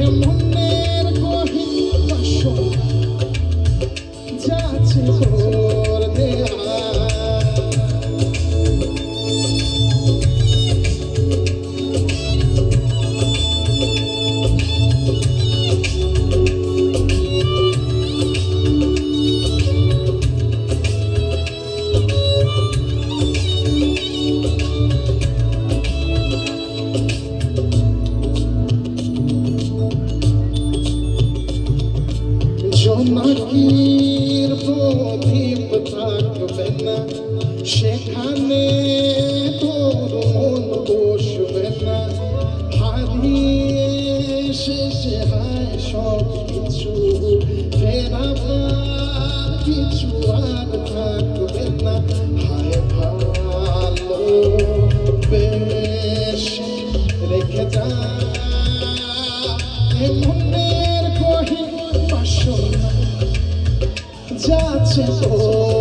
Hello. ফকির প্রদীপ থাকবে না। সেখানে তোর মন বসবে না। হারিয়ে শেষে হায় সব কিছু। ফেরাবার কিছু আর থাকবে না। হায় ভালো বেশ, রেখে যায় ও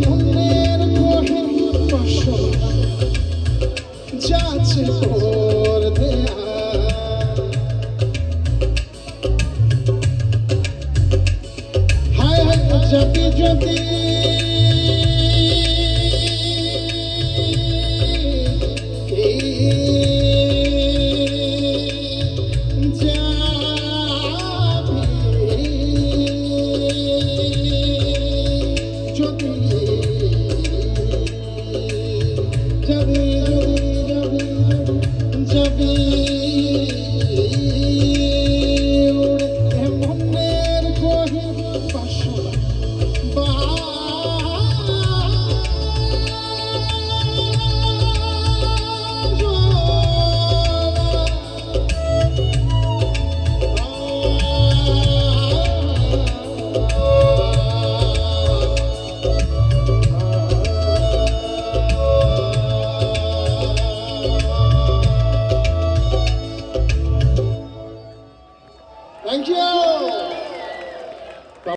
মনের কোহে বসনা যাচ্ছে তোর দেয়া হায় হায় যাবি যদি